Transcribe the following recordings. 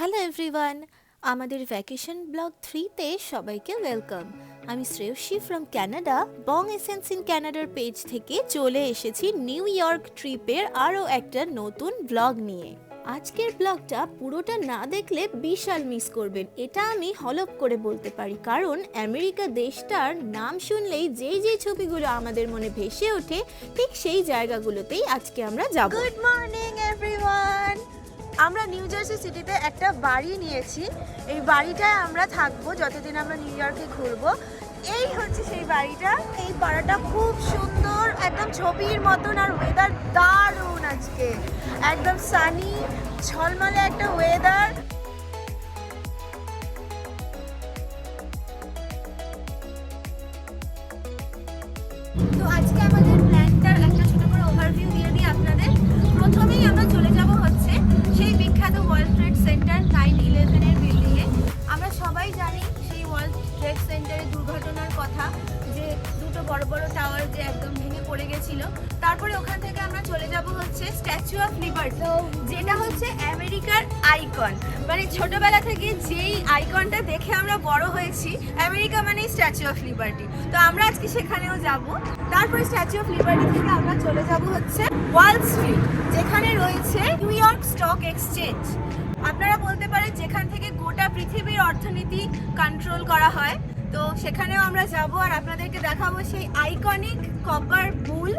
Hello everyone আমাদের vacation blog থ্রিতে সবাইকে ওয়েলকাম আমি Shreyasi from Canada Bong Essence in ক্যানাডার page থেকে চলে এসেছি নিউ ইয়র্ক ট্রিপের আরও একটা নতুন ব্লগ নিয়ে। আজকের ব্লগটা পুরোটা না দেখলে বিশাল মিস করবেন। এটা আমি হলপ করে বলতে পারি। কারণ আমেরিকা দেশটার নাম শুনলেই যেই যেই ছবিগুলো আমাদের মনে ভেসে ওঠে, ঠিক সেই জায়গাগুলোতেই আজকে আমরা যাব। গুড মর্নিং এভরিওয়ান আমরা নিউ জার্সি সিটিতে একটা বাড়ি নিয়েছি। এই বাড়িটায় আমরা থাকব যতদিন আমরা নিউ ইয়র্কে ঘুরবো। এই হচ্ছে সেই বাড়িটা। এই পাড়াটা খুব সুন্দর, একদম ছবির মতন আর ওয়েদার দারুণ আজকে। একদম সানি ঝলমলে একটা ওয়েদার সবাই জানি সেই ওয়ার্ল্ড ট্রেড সেন্টারের দুর্ঘটনার কথা, যে দুটো বড় বড় টাওয়ার যে একদম ভেঙে পড়ে গেছিল। তারপরে ওখান থেকে আমরা চলে যাব হচ্ছে স্ট্যাচু অফ লিবার্টি যেটা হচ্ছে আমেরিকার আইকন মানে ছোটবেলা থেকে যেই আইকনটা দেখে আমরা বড় হয়েছি আমেরিকা মানে স্ট্যাচু অফ লিবার্টি তো আমরা আজকে সেখানেও যাব। তারপরে স্ট্যাচু অফ লিবার্টি থেকে আমরা চলে যাব হচ্ছে ওয়াল স্ট্রিট যেখানে রয়েছে নিউ ইয়র্ক স্টক এক্সচেঞ্জ আপনারা বলতে পারেন যেখান থেকে গোটা পৃথিবীর অর্থনীতি কন্ট্রোল করা হয়। তো সেখানেও আমরা যাব আর আপনাদেরকে দেখাবো সেই আইকনিক কপার বুল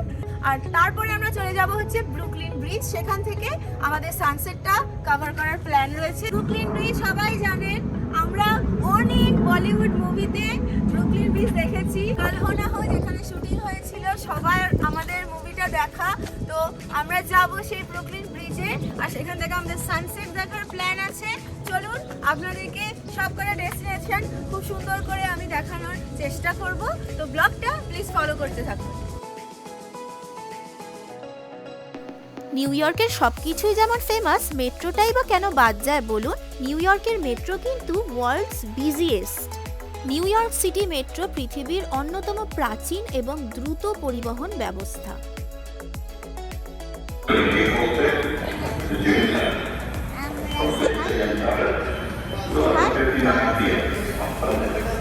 আর তারপরে আমরা চলে যাব হচ্ছে ব্রুকলিন ব্রিজ সেখান থেকে আমাদের সানসেটটা কভার করার প্ল্যান রয়েছে। ব্রুকলিন ব্রিজ সবাই জানেন আমরা অনেক বলিউড মুভিতে ব্রুকলিন ব্রিজ দেখেছি। কালহোনা হো যেখানে শুটিং হয়েছিল সবার আমাদের মুভিটা দেখা। তো আমরা যাব সেই ব্রুকলিন ব্রিজে, আর সেখান থেকে আমাদের সানসেট দেখার প্ল্যান আছে। চলুন, আপনাদেরকে সব কটা ডেস্টিনেশন খুব সুন্দর করে আমি দেখানোর চেষ্টা করব। তো ব্লগটা প্লিজ ফলো করতে থাকুন। নিউ ইয়র্কের সব কিছুই যেমন ফেমাস মেট্রোটাই বা কেন বাদ যায় বলুন? নিউ ইয়র্কের মেট্রো কিন্তু world's biggest New York City metro পৃথিবীর অন্যতম প্রাচীন এবং দ্রুত পরিবহন ব্যবস্থা। তো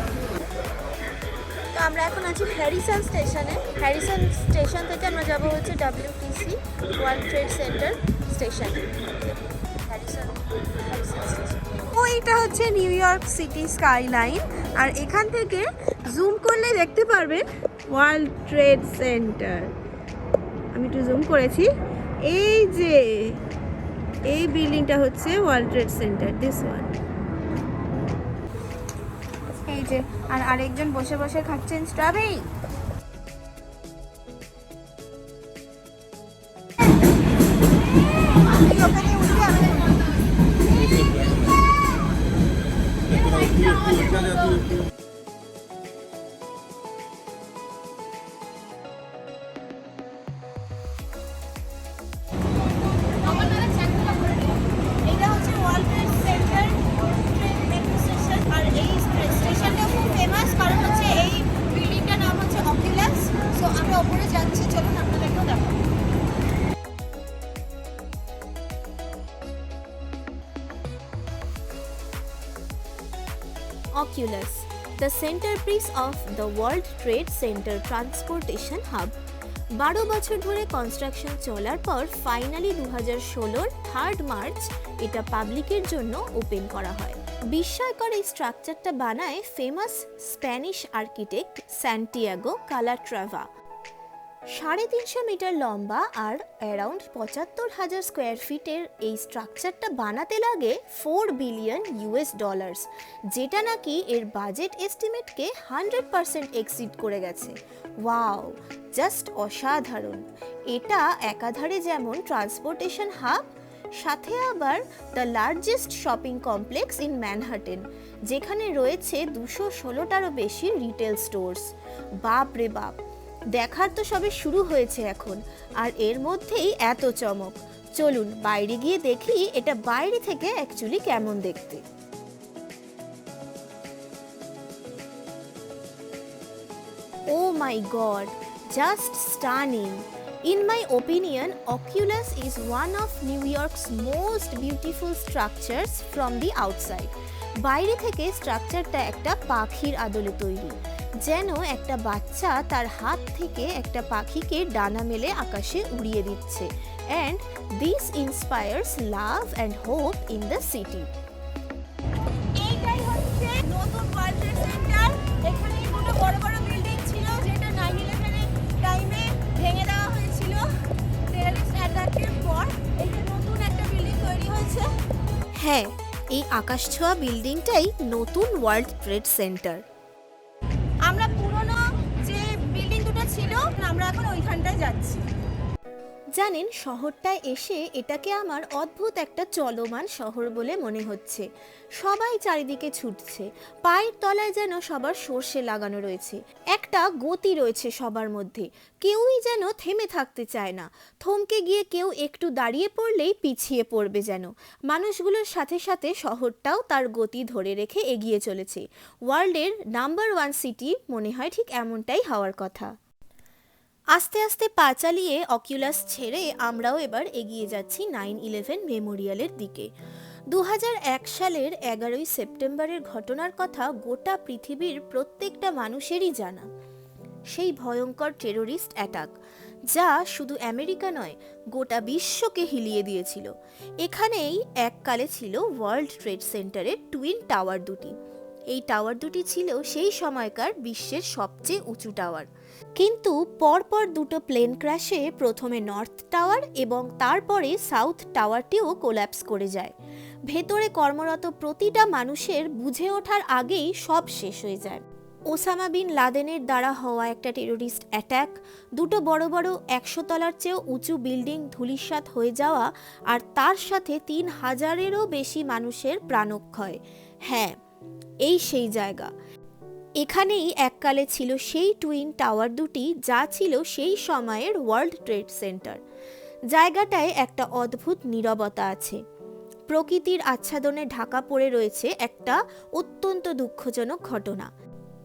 আমরা এখন আছি হ্যারিসন স্টেশনে। হ্যারিসন স্টেশন থেকে আমরা যাব হচ্ছে ডাব্লিউটিসি ওয়ার্ল্ড ট্রেড সেন্টার স্টেশনে। Harrison station. ওইটা হচ্ছে নিউ ইয়র্ক সিটি স্কাইলাইন আর এখান থেকে জুম করলে দেখতে পারবেন ওয়ার্ল্ড ট্রেড সেন্টার আমি একটু জুম করেছি। এই যে, এই বিল্ডিংটা হচ্ছে World Trade Centre this one আর আরেকজন বসে বসে খাচ্ছেন strawberry Oculus, the centerpiece of the World Trade Center Transportation Hub. বারো বছর ধরে কনস্ট্রাকশন চলার পর ফাইনালি দু হাজার ষোলোর থার্ড মার্চ এটা পাবলিকের জন্য ওপেন করা হয়। বিস্ময়কর এই স্ট্রাকচারটা বানায় famous Spanish architect Santiago Calatrava সাড়ে তিনশো মিটার লম্বা আর অ্যারাউন্ড পঁচাত্তর হাজার স্কোয়ার ফিটের এই স্ট্রাকচারটা বানাতে লাগে ফোর বিলিয়ন ইউএস ডলার্স যেটা নাকি এর বাজেট এস্টিমেটকে হান্ড্রেড পারসেন্ট এক্সিড করে গেছে। ওয়াও জাস্ট অসাধারণ। এটা একাধারে যেমন ট্রান্সপোর্টেশন হাব সাথে আবার the largest shopping complex in Manhattan যেখানে রয়েছে দুশো ষোলোটারও বেশি রিটেল স্টোর্স বাপ রে বাপ! দেখার তো সবে শুরু হয়েছে এখন আর এর মধ্যেই এত চমক। চলুন বাইরে গিয়ে দেখি এটা বাইরে থেকে অ্যাকচুয়ালি কেমন দেখতে। ও my god just stunning In my opinion, Oculus is one of New York's most beautiful structures from the outside. বাইরে থেকে স্ট্রাকচারটা একটা পাখির আদলে তৈরি। যেন একটা বাচ্চা তার হাত থেকে একটা পাখিকে ডানা মেলে আকাশে উড়িয়ে দিচ্ছে। And this inspires love and hope in the city এইটাই হচ্ছে নতুন সেন্টার। এখানে দুটো বড় বড় বিল্ডিং ছিল যেটা নাইন ইলেভেনের টাইমে ভেঙে দেওয়া হয়েছিল। টেরারিস্ট অ্যাটাকের পর এই যে নতুন একটা বিল্ডিং তৈরি হয়েছে। হ্যাঁ এই আকাশছোঁয়া বিল্ডিংটাই নতুন ওয়ার্ল্ড ট্রেড সেন্টার যাচ্ছি জানেন, শহরটায় এসে এটাকে আমার অদ্ভুত একটা চলমান শহর বলে মনে হচ্ছে। সবাই চারিদিকে ছুটছে, পায়ের তলায় যেন সবার সর্ষে লাগানো রয়েছে। একটা গতি রয়েছে সবার মধ্যে, কেউই যেন থেমে থাকতে চায় না। থমকে গিয়ে কেউ একটু দাঁড়িয়ে পড়লেই পিছিয়ে পড়বে যেন। মানুষগুলোর সাথে সাথে শহরটাও তার গতি ধরে রেখে এগিয়ে চলেছে। ওয়ার্ল্ডের নাম্বার ওয়ান সিটি মনে হয় ঠিক এমনটাই হওয়ার কথা। আস্তে আস্তে পা চালিয়ে অকিউলাস ছেড়ে আমরাও এবার এগিয়ে যাচ্ছি নাইন ইলেভেন মেমোরিয়ালের দিকে। দু সালের এগারোই সেপ্টেম্বরের ঘটনার কথা গোটা পৃথিবীর প্রত্যেকটা মানুষেরই জানা। সেই ভয়ঙ্কর টেরোরিস্ট অ্যাটাক যা শুধু আমেরিকা নয়, গোটা বিশ্বকে হিলিয়ে দিয়েছিল। এখানেই এককালে ছিল ওয়ার্ল্ড ট্রেড সেন্টারের টুইন টাওয়ার দুটি। এই টাওয়ার দুটি ছিল সেই সময়কার বিশ্বের সবচেয়ে উঁচু টাওয়ার কিন্তু পরপর দুটো প্লেন ক্র্যাশে প্রথমে নর্থ টাওয়ার এবং তারপরে সাউথ টাওয়ারটিও কোল্যাপস করে যায়। ভেতরে কর্মরত প্রতিটা মানুষের বুঝে ওঠার আগেই সব শেষ হয়ে যায়। ওসামা বিন লাদেনের দ্বারা হওয়া একটা টেরোরিস্ট অ্যাট্যাক, দুটো বড় বড় একশো তলার চেয়েও উঁচু বিল্ডিং ধূলিসাৎ হয়ে যাওয়া আর তার সাথে তিন হাজারেরও বেশি মানুষের প্রাণক্ষয়। হ্যাঁ এই সেই জায়গা। এখানেই এককালে ছিল সেই টুইন টাওয়ার দুটি, যা ছিল সেই সময়ের ওয়ার্ল্ড ট্রেড সেন্টার। জায়গাটায় একটা অদ্ভুত নীরবতা আছে। প্রকৃতির আচ্ছাদনে ঢাকা পড়ে রয়েছে একটা অত্যন্ত দুঃখজনক ঘটনা।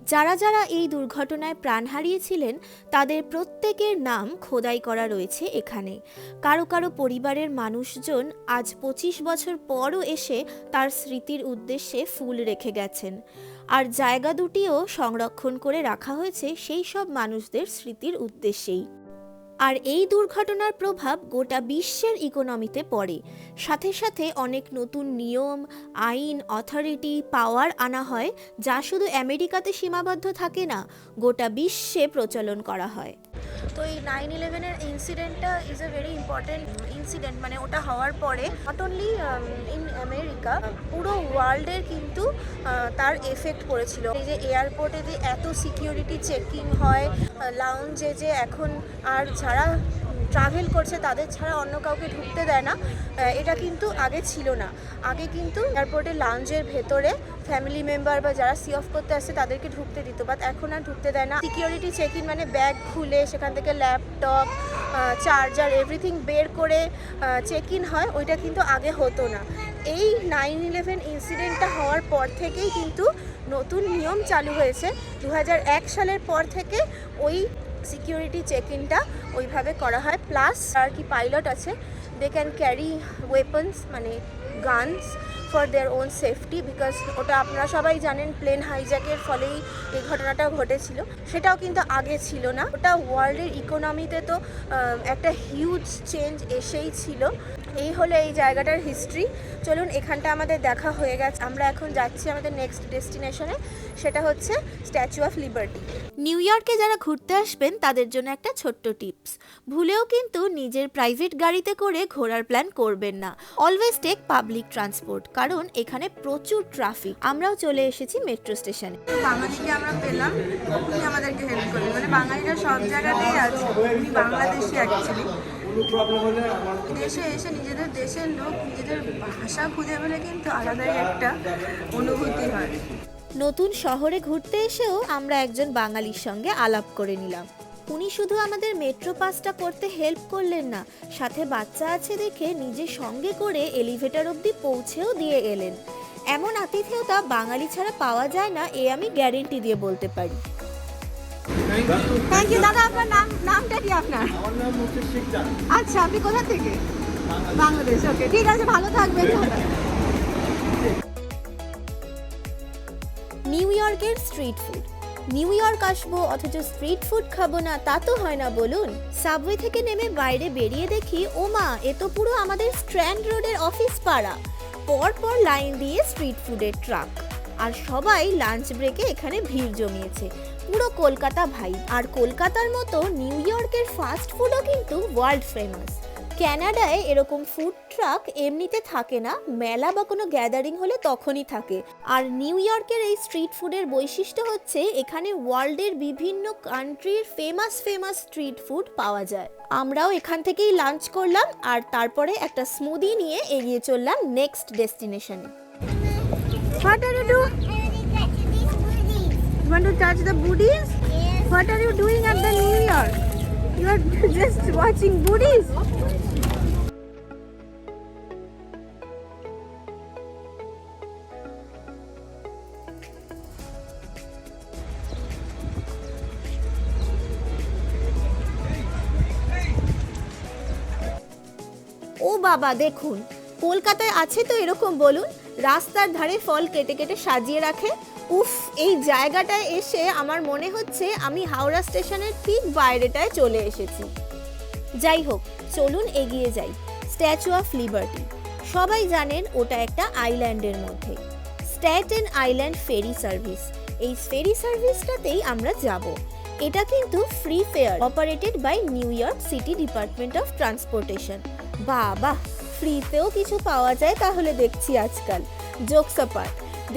যারা যারা এই দুর্ঘটনায় প্রাণ হারিয়েছিলেন, তাদের প্রত্যেকের নাম খোদাই করা রয়েছে এখানে। কারও কারও পরিবারের মানুষজন আজ পঁচিশ বছর পরও এসে তার স্মৃতির উদ্দেশ্যে ফুল রেখে গেছেন। আর জায়গা দুটিও সংরক্ষণ করে রাখা হয়েছে সেই সব মানুষদের স্মৃতির উদ্দেশ্যেই। আর এই দুর্ঘটনার প্রভাব গোটা বিশ্বের ইকোনমিতে পড়ে। সাথে সাথে অনেক নতুন নিয়ম, আইন অথরিটি পাওয়ার আনা হয় যা শুধু আমেরিকাতে সীমাবদ্ধ থাকে না, গোটা বিশ্বে প্রচলন করা হয়। তো এই নাইন ইলেভেনের ইনসিডেন্টটা is a very important incident মানে ওটা হওয়ার পরে নট অনলি ইন আমেরিকা পুরো ওয়ার্ল্ডের কিন্তু তার এফেক্ট পড়েছিল। এই যে এয়ারপোর্টে যে এত সিকিউরিটি চেকিং হয় লাউঞ্জে যে এখন আর যারা ট্রাভেল করছে, তাদের ছাড়া অন্য কাউকে ঢুকতে দেয় না। এটা কিন্তু আগে ছিল না। আগে কিন্তু এয়ারপোর্টের লাউঞ্জের ভেতরে ফ্যামিলি মেম্বার বা যারা সি অফ করতে আসে, তাদেরকে ঢুকতে দিত। বাট এখন আর ঢুকতে দেয় না। সিকিউরিটি চেক ইন মানে ব্যাগ খুলে, সেখান থেকে ল্যাপটপ চার্জার এভরিথিং বের করে চেক ইন হয়। ওইটা কিন্তু আগে হতো না। এই নাইন ইলেভেন ইনসিডেন্টটা হওয়ার পর থেকেই কিন্তু নতুন নিয়ম চালু হয়েছে। দু হাজার এক সালের পর থেকে ওই সিকিউরিটি চেক ইনটা ওইভাবে করা হয়। প্লাস আর কি পাইলট আছে দে ক্যান ক্যারি ওয়েপন্স মানে guns for their own safety because ওটা আপনারা সবাই জানেন প্লেন হাইজ্যাকের ফলেই এই ঘটনাটা ঘটেছিল। সেটাও কিন্তু আগে ছিল না। ওটা ওয়ার্ল্ডের ইকোনমিতে তো একটা হিউজ চেঞ্জ এসেই ছিল। এই হলো এই জায়গাটার হিস্ট্রি চলুন এখানটা আমাদের দেখা হয়ে গেছে। আমরা এখন যাচ্ছি আমাদের নেক্সট ডেস্টিনেশনে সেটা হচ্ছে স্ট্যাচু অফ লিবার্টি নিউ ইয়র্কে যারা ঘুরতে আসবেন তাদের জন্য একটা ছোট্ট টিপস ভুলেও কিন্তু নিজের প্রাইভেট গাড়িতে করে ঘোরার প্ল্যান করবেন না। অলওয়েজ টেক পাবলিক ট্রান্সপোর্ট কারণ এখানে প্রচুর ট্রাফিক আমরাও চলে এসেছি মেট্রো স্টেশনে বাঙালিকে আমরা পেলাম উনি আমাদেরকে হেল্প করলেন। মানে বাঙালিরা সব জায়গাতেই আছে উনি বাংলাদেশি অ্যাকচুয়ালি দেশে এসে নিজেদের দেশের লোক নিজেদের ভাষা খুঁজে পেলে কিন্তু আলাদাই একটা অনুভূতি হয়। নতুন শহরে ঘুরতে এসেও আমরা একজন বাঙালির সঙ্গে আলাপ করে নিলাম। উনি শুধু আমাদের মেট্রো পাসটা করতে হেল্প করলেন না সাথে বাচ্চা আছে দেখে নিজে সঙ্গে করে এলিভেটর অবধি পৌঁছেও দিয়ে এলেন। এমন আতিথেয়তা বাঙালি ছাড়া পাওয়া যায় না এ আমি গ্যারেন্টি দিয়ে বলতে পারি। থ্যাংক ইউ দাদা আপনার নাম নামটা কি আপনার? আমার নাম হচ্ছে শেখ জান আচ্ছা আপনি কোথা থেকে? বাংলাদেশ ওকে ঠিক আছে ভালো থাকবেন। নিউ ইয়র্কের স্ট্রিট ফুড। নিউ ইয়র্ক আসব অথচ স্ট্রিট ফুড খাব না তা তো হয় না বলুন। সাবওয়ে থেকে নেমে বাইরে বেরিয়ে দেখি ও মা এ তো পুরো আমাদের স্ট্র্যান্ড রোডের অফিস পাড়া। পর পর লাইন দিয়ে স্ট্রিট ফুডের ট্রাক। আর সবাই লাঞ্চ ব্রেকে এখানে ভিড় জমিয়েছে। পুরো কলকাতা ভাই। আর কলকাতার মতো নিউ ইয়র্কের ফাস্ট ফুডও কিন্তু ওয়ার্ল্ড ফেমাস ক্যানাডায় এরকম ফুড ট্রাক এমনিতে থাকে না, মেলা বা কোনো গ্যাদারিং হলে তখনই থাকে। আর নিউ ইয়র্কের এই স্ট্রিট ফুডের বৈশিষ্ট্য হচ্ছে এখানে ওয়ার্ল্ডের বিভিন্ন কান্ট্রির ফেমাস ফেমাস স্ট্রিট ফুড পাওয়া যায়। আমরাও এখান থেকেই লাঞ্চ করলাম, আর তারপরে একটা স্মুদি নিয়ে এগিয়ে চললাম নেক্সট ডেস্টিনেশনে you want to touch the booties? What are you doing at the New York? You are just watching booties. ও বাবা দেখুন কলকাতায় আছে তো এরকম বলুন রাস্তার ধারে ফল কেটে কেটে সাজিয়ে রাখে। উফ, এই জায়গাটায় এসে আমার মনে হচ্ছে আমি হাওড়া স্টেশনের ঠিক বাইরেটায় চলে এসেছি। যাই হোক, চলুন এগিয়ে যাই। স্ট্যাচু অফ লিবার্টি সবাই জানেন ওটা একটা আইল্যান্ডের মধ্যে। স্ট্যাটেন আইল্যান্ড ফেরি সার্ভিস এই ফেরি সার্ভিসটাতেই আমরা যাব। এটা কিন্তু free fare operated by New York City department of transportation বাবা ফ্রিতেও কিছু পাওয়া যায়, তাহলে দেখছি আজকাল। জোকসাপার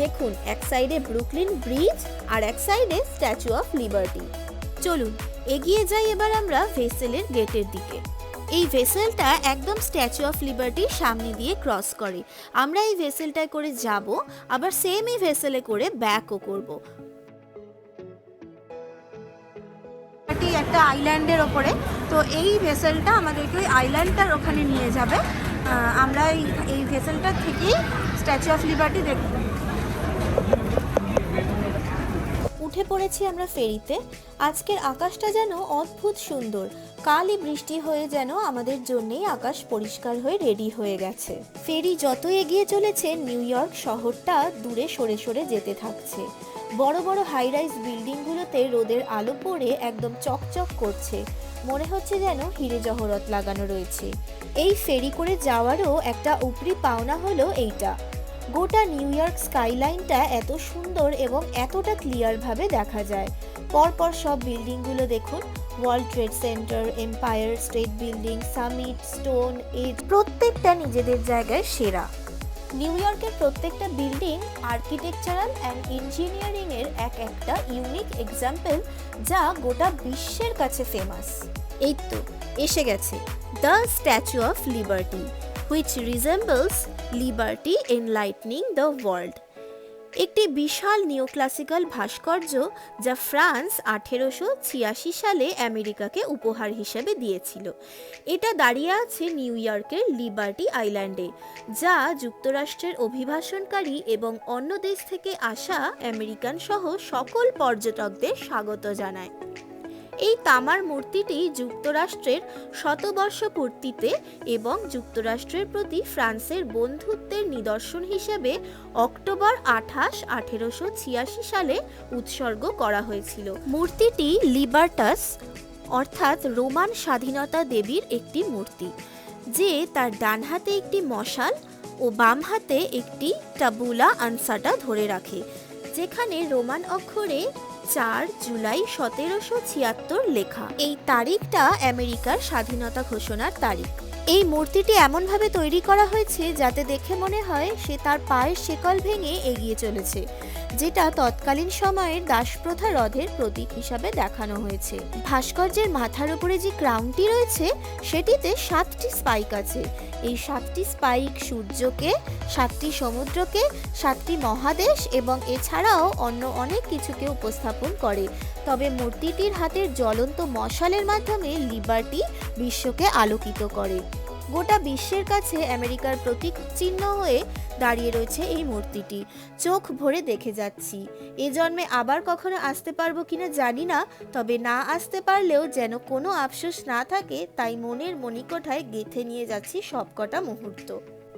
দেখুন, এক সাইডে ব্রুকলিন ব্রিজ আর এক সাইডে স্ট্যাচু অফ লিবার্টি। চলুন, এগিয়ে যাই এবার আমরা ভেসেলের গেটের দিকে। এই ভেসেলটা একদম স্ট্যাচু অফ লিবার্টির সামনে দিয়ে ক্রস করে। আমরা এই ভেসেলটায় করে যাব, আবার সেম এই ভেসেলে করে ব্যাকও করব। একটা আইল্যান্ডের ওপরে। তো এই ভেসেলটা আমাদেরকে ওই আইল্যান্ডটার ওখানে নিয়ে যাবে। আমরা এই এই ভেসেলটা থেকেই স্ট্যাচু অফ লিবার্টি দেখব। উঠে পড়েছি আমরা ফেরিতে। আজকের আকাশটা যেন অদ্ভুত সুন্দর। কালই বৃষ্টি হয়ে যেন আমাদের জন্যেই আকাশ পরিষ্কার হয়ে রেডি হয়ে গেছে। ফেরি যত এগিয়ে চলেছে নিউ ইয়র্ক শহরটা দূরে সরে সরে যেতে থাকছে। বড় বড় হাই রাইজ বিল্ডিংগুলোতে রোদের আলো পড়ে একদম চকচক করছে। মনে হচ্ছে যেন হিরে জহরত লাগানো রয়েছে। এই ফেরি করে যাওয়ারও একটা উপরি পাওনা হলো এইটা। গোটা নিউ ইয়র্ক স্কাইলাইনটা এত সুন্দর এবং এতটা ক্লিয়ারভাবে দেখা যায়। পরপর সব বিল্ডিংগুলো দেখুন, World Trade Centre, Empire, State Building, Summit, Stone, Edge, প্রত্যেকটা নিজেদের জায়গায় সেরা। নিউ ইয়র্কের প্রত্যেকটা বিল্ডিং আর্কিটেকচারাল অ্যান্ড ইঞ্জিনিয়ারিংয়ের এক একটা ইউনিক এক্সাম্পল যা গোটা বিশ্বের কাছে ফেমাস এই তো, এসে গেছে the Statue of Liberty which resembles liberty enlightening the world একটি বিশাল নিওক্লাসিক্যাল ভাস্কর্য যা ফ্রান্স আঠেরোশো ছিয়াশি সালে আমেরিকাকে উপহার হিসেবে দিয়েছিল। এটা দাঁড়িয়ে আছে নিউ ইয়র্কের লিবার্টি আইল্যান্ডে, যা যুক্তরাষ্ট্রের অভিভাষণকারী এবং অন্য দেশ থেকে আসা আমেরিকান সহ সকল পর্যটকদের স্বাগত জানায়। এই তামার মূর্তিটি যুক্তরাষ্ট্রের শতবর্ষ পূর্তিতে এবং যুক্তরাষ্ট্রের প্রতি ফ্রান্সের বন্ধুত্বের নিদর্শন হিসেবে অক্টোবর আঠাশ, আঠেরোশো ছিয়াশি সালে উৎসর্গ করা হয়েছিল। মূর্তিটি লিবার্টাস, অর্থাৎ রোমান স্বাধীনতা দেবীর একটি মূর্তি, যে তার ডান হাতে একটি মশাল ও বাম হাতে একটি টাবুলা আনসাটা ধরে রাখে, যেখানে রোমান অক্ষরে চার জুলাই সতেরোশো ছিয়াত্তর লেখা। এই তারিখটা আমেরিকার স্বাধীনতা ঘোষণার তারিখ। এই মূর্তিটি এমনভাবে তৈরি করা হয়েছে যাতে দেখে মনে হয় সে তার পায়ের শেকল ভেঙে এগিয়ে চলেছে। যেটা তৎকালীন সময়ের দাসপ্রথা রধের প্রতীক হিসাবে দেখানো হয়েছে। ভাস্কর্যের মাথার উপরে যে ক্রাউনটি রয়েছে, সেটিতে সাতটি স্পাইক আছে। এই সাতটি স্পাইক সূর্যকে, সাতটি সমুদ্রকে, সাতটি মহাদেশ এবং এছাড়াও অন্য অনেক কিছুকে উপস্থাপন করে। তবে মূর্তিটির হাতের জ্বলন্ত মশালের মাধ্যমে লিবার্টি বিশ্বকে আলোকিত করে। গোটা বিশ্বের কাছে আমেরিকার প্রতীক চিহ্ন হয়ে দাঁড়িয়ে রয়েছে এই মূর্তিটি। চোখ ভরে দেখে যাচ্ছি। এ জন্মে আবার কখনো আসতে পারব কিনা জানি না, তবে না আসতে পারলেও যেন কোনো আফসোস না থাকে, তাই মনের মণিকোঠায় গেথে নিয়ে যাচ্ছি সবকটা মুহূর্ত।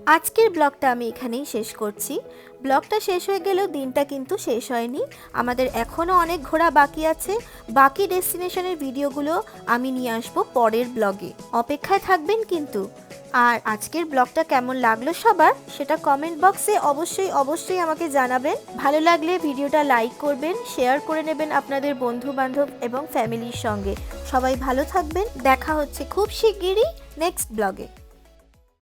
আজকের ব্লগটা আমি এখানেই শেষ করছি। ব্লগটা শেষ হয়ে গেলেও দিনটা কিন্তু শেষ হয়নি। আমাদের এখনও অনেক ঘোরা বাকি আছে। বাকি ডেস্টিনেশনের ভিডিওগুলো আমি নিয়ে আসব পরের ব্লগে। অপেক্ষায় থাকবেন কিন্তু। আর আজকের ব্লগটা কেমন লাগল সবার, সেটা কমেন্ট বক্সে অবশ্যই অবশ্যই আমাকে জানাবেন। ভালো লাগলে ভিডিওটা লাইক করবেন শেয়ার করে নেবেন আপনাদের বন্ধু বান্ধব এবং ফ্যামিলির সঙ্গে। সবাই ভালো থাকবেন। দেখা হচ্ছে খুব শিগগিরই নেক্সট ব্লগে।